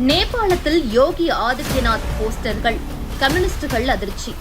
நேபாளத்தில் யோகி ஆதித்யநாத் போஸ்டர்கள். கம்யூனிஸ்டுகள் அதிர்ச்சி.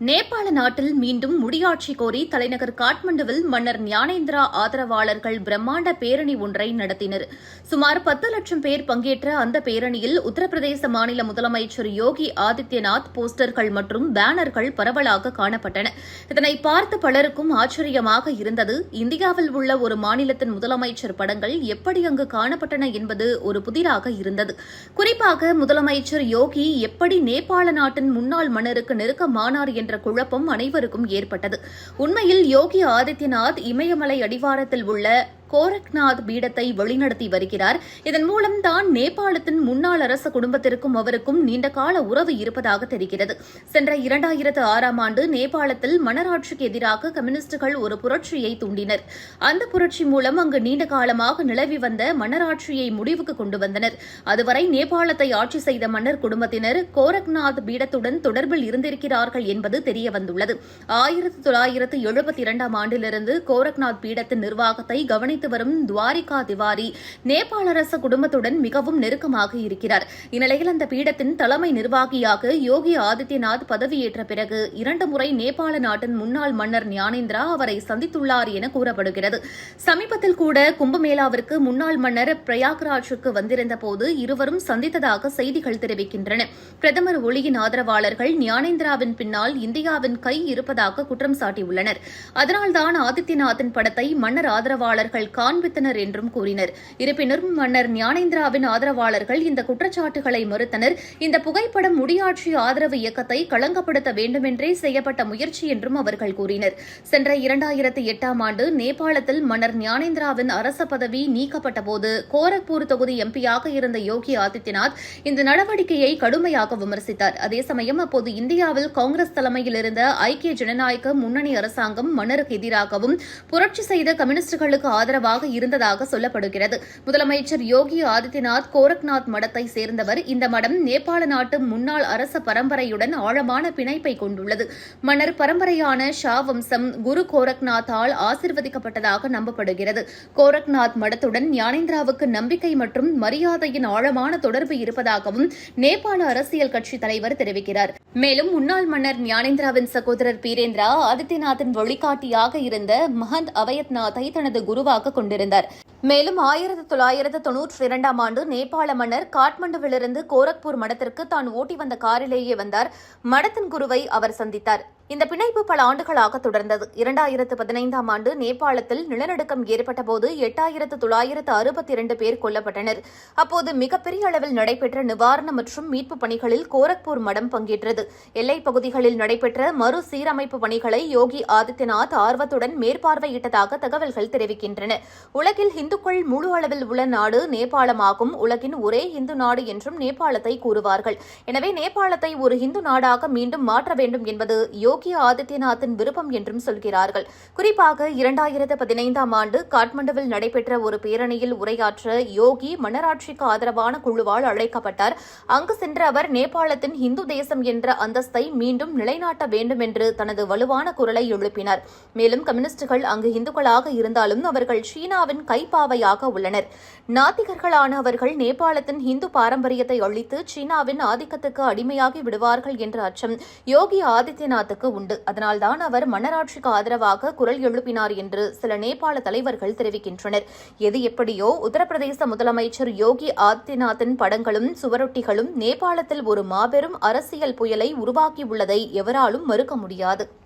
நேபாள நாட்டில் மீண்டும் முடியாட்சி கோரி தலைநகர் காட்மண்டுவில் மன்னர் ஞானேந்திரா ஆதரவாளர்கள் பிரம்மாண்ட பேரணி ஒன்றை நடத்தினர். சுமார் பத்து லட்சம் பேர் பங்கேற்ற அந்த பேரணியில் உத்தரப்பிரதேச மாநில முதலமைச்சர் யோகி ஆதித்யநாத் போஸ்டர்கள் மற்றும் பேனர்கள் பரவலாக காணப்பட்டன. இதனை பார்த்து பலருக்கும் ஆச்சரியமாக இருந்தது இந்தியாவில் உள்ள ஒரு மாநிலத்தின் முதலமைச்சர் படங்கள் எப்படி அங்கு காணப்பட்டன என்பது ஒரு புதிராக இருந்தது. குறிப்பாக முதலமைச்சர் யோகி எப்படி நேபாள நாட்டின் முன்னாள் மன்னருக்கு நெருக்கமானார் என்ற குழப்பம் அனைவருக்கும் ஏற்பட்டது. உண்மையில் யோகி ஆதித்யநாத் இமயமலை அடிவாரத்தில் உள்ள கோரக்நாத் பீடத்தை வழிநடத்தி வருகிறார். இதன் மூலம் தான் நேபாளத்தின் முன்னாள் அரச குடும்பத்திற்கும் அவருக்கும் நீண்டகால உறவு இருப்பதாக தெரிகிறது. சென்ற இரண்டாயிரத்து ஆறாம் ஆண்டு நேபாளத்தில் மன்னராட்சிக்கு எதிராக கம்யூனிஸ்டுகள் ஒரு புரட்சியை தூண்டினர். அந்த புரட்சி மூலம் அங்கு நீண்ட காலமாக நிலவி வந்த மன்னராட்சியை முடிவுக்கு கொண்டு வந்தனர். அதுவரை நேபாளத்தை ஆட்சி செய்த மன்னர் குடும்பத்தினர் கோரக்நாத் பீடத்துடன் தொடர்பில் இருந்திருக்கிறார்கள் என்பது தெரியவந்துள்ளது. ஆயிரத்து தொள்ளாயிரத்து எழுபத்தி இரண்டாம் ஆண்டிலிருந்து கோரக்நாத் பீடத்தின் நிர்வாகத்தை கவனித்து வரும் துவாரிகா திவாரி நேபாள அரச குடும்பத்துடன் மிகவும் நெருக்கமாக இருக்கிறார். இந்நிலையில் அந்த பீடத்தின் தலைமை நிர்வாகியாக யோகி ஆதித்யநாத் பதவியேற்ற பிறகு இரண்டு முறை நேபாள நாட்டின் முன்னாள் மன்னர் ஞானேந்திரா அவரை சந்தித்துள்ளார் என கூறப்படுகிறது. சமீபத்தில் கூட கும்பமேளாவிற்கு முன்னாள் மன்னர் பிரயாக்ராஜுக்கு வந்திருந்த போது இருவரும் சந்தித்ததாக செய்திகள் தெரிவிக்கின்றன. பிரதமர் ஒளியின் ஆதரவாளர்கள் ஞானேந்திராவின் பின்னால் இந்தியாவின் கை இருப்பதாக குற்றம் சாட்டியுள்ளனர். அதனால்தான் ஆதித்யநாத்தின் படத்தை மன்னர் ஆதரவாளர்கள் காண்பித்தனர் என்றும் கூறினர். இருப்பினும் மன்னர் ஞானேந்திராவின் ஆதரவாளர்கள் இந்த குற்றச்சாட்டுகளை மறுத்தனர். இந்த புகைப்படம் முடியாட்சி ஆதரவு இயக்கத்தை களங்கப்படுத்த வேண்டுமென்றே செய்யப்பட்ட முயற்சி என்றும் அவர்கள் கூறினர். சென்ற இரண்டாயிரத்து எட்டாம் ஆண்டு நேபாளத்தில் மன்னர் ஞானேந்திராவின் அரச பதவி நீக்கப்பட்டபோது கோரக்பூர் தொகுதி எம்பியாக இருந்த யோகி ஆதித்யநாத் இந்த நடவடிக்கையை கடுமையாக விமர்சித்தார். அதே சமயம் அப்போது இந்தியாவில் காங்கிரஸ் தலைமையில் இருந்த ஐக்கிய ஜனநாயக முன்னணி அரசாங்கம் மன்னருக்கு எதிராகவும் புரட்சி செய்த கம்யூனிஸ்டுகளுக்கு ஆதரவு ஆதரவாக இருந்ததாக சொல்லப்படுகிறது. முதலமைச்சர் யோகி ஆதித்யநாத் கோரக்நாத் மடத்தை சேர்ந்தவர். இந்த மடம் நேபாள நாட்டு முன்னாள் அரச பரம்பரையுடன் ஆழமான பிணைப்பை கொண்டுள்ளது. மன்னர் பரம்பரையான ஷா வம்சம் குரு கோரக்நாத்தால் ஆசிர்வதிக்கப்பட்டதாக நம்பப்படுகிறது. கோரக்நாத் மடத்துடன் ஞானேந்திராவுக்கு நம்பிக்கை மற்றும் மரியாதையின் ஆழமான தொடர்பு இருப்பதாகவும் நேபாள அரசியல் கட்சி தலைவர் தெரிவிக்கிறார். மேலும் முன்னாள் மன்னர் ஞானேந்திராவின் சகோதரர் பீரேந்திரா ஆதித்யநாத்தின் வழிகாட்டியாக இருந்த மஹந்த் அவயத்நாத்தை தனது குருவாக கொண்டிருந்தார். மேலும் ஆயிரத்தி தொள்ளாயிரத்து தொன்னூற்றி இரண்டாம் ஆண்டு நேபாள மன்னர் காட்மண்டுவிலிருந்து கோரக்பூர் மடத்திற்கு தான் ஓட்டி வந்த காரிலேயே வந்தார். மடத்தின் குருவை அவர் சந்தித்தார். இந்த பிணைப்பு பல ஆண்டுகளாக தொடர்ந்தது. இரண்டாயிரத்து பதினைந்தாம் ஆண்டு நேபாளத்தில் நிலநடுக்கம் ஏற்பட்டபோது எட்டாயிரத்து தொள்ளாயிரத்து அறுபத்தி இரண்டு பேர் கொல்லப்பட்டனர். அப்போது மிகப்பெரிய அளவில் நடைபெற்ற நிவாரண மற்றும் மீட்பு பணிகளில் கோரக்பூர் மடம் பங்கேற்றது. எல்லைப் பகுதிகளில் நடைபெற்ற மறுசீரமைப்பு பணிகளை யோகி ஆதித்யநாத் ஆர்வத்துடன் மேற்பார்வையிட்டதாக தகவல்கள் தெரிவிக்கின்றன. உலகில் இந்துக்கள் முழு அளவில் உள்ள நாடு நேபாளமாகும். உலகின் ஒரே இந்து நாடு என்றும் நேபாளத்தை கூறுவார்கள். எனவே நேபாளத்தை ஒரு இந்து நாடாக மீண்டும் மாற்ற வேண்டும் என்பது யோகி ஆதித்யநாத்தின் விருப்பம் என்றும் சொல்கிறார்கள். குறிப்பாக இரண்டாயிரத்து பதினைந்தாம் ஆண்டு காட்மண்டுவில் நடைபெற்ற ஒரு பேரணியில் உரையாற்ற யோகி மன்னராட்சிக்கு ஆதரவான குழுவால் அழைக்கப்பட்டார். அங்கு சென்ற அவர் நேபாளத்தின் இந்து தேசம் என்ற அந்தஸ்தை மீண்டும் நிலைநாட்ட வேண்டும் என்று தனது வலுவான குரலை எழுப்பினார். மேலும் கம்யூனிஸ்டுகள் அங்கு இந்துக்களாக இருந்தாலும் அவர்கள் சீனாவின் கைப்பா கைப்பாவையாக உள்ளனர். நாத்திகர்களான அவர்கள் நேபாளத்தின் இந்து பாரம்பரியத்தை அழித்து சீனாவின் ஆதிக்கத்துக்கு அடிமையாகி விடுவார்கள் என்ற அச்சம் யோகி ஆதித்யநாத்துக்கு உண்டு. அதனால்தான் அவர் மன்னராட்சிக்கு ஆதரவாக குரல் எழுப்பினார் என்று சில நேபாள தலைவர்கள் தெரிவிக்கின்றனர். எது எப்படியோ உத்தரப்பிரதேச முதலமைச்சர் யோகி ஆதித்யநாத்தின் படங்களும் சுவரொட்டிகளும் நேபாளத்தில் ஒரு மாபெரும் அரசியல் புயலை உருவாக்கியுள்ளதை எவராலும் மறுக்க முடியாது.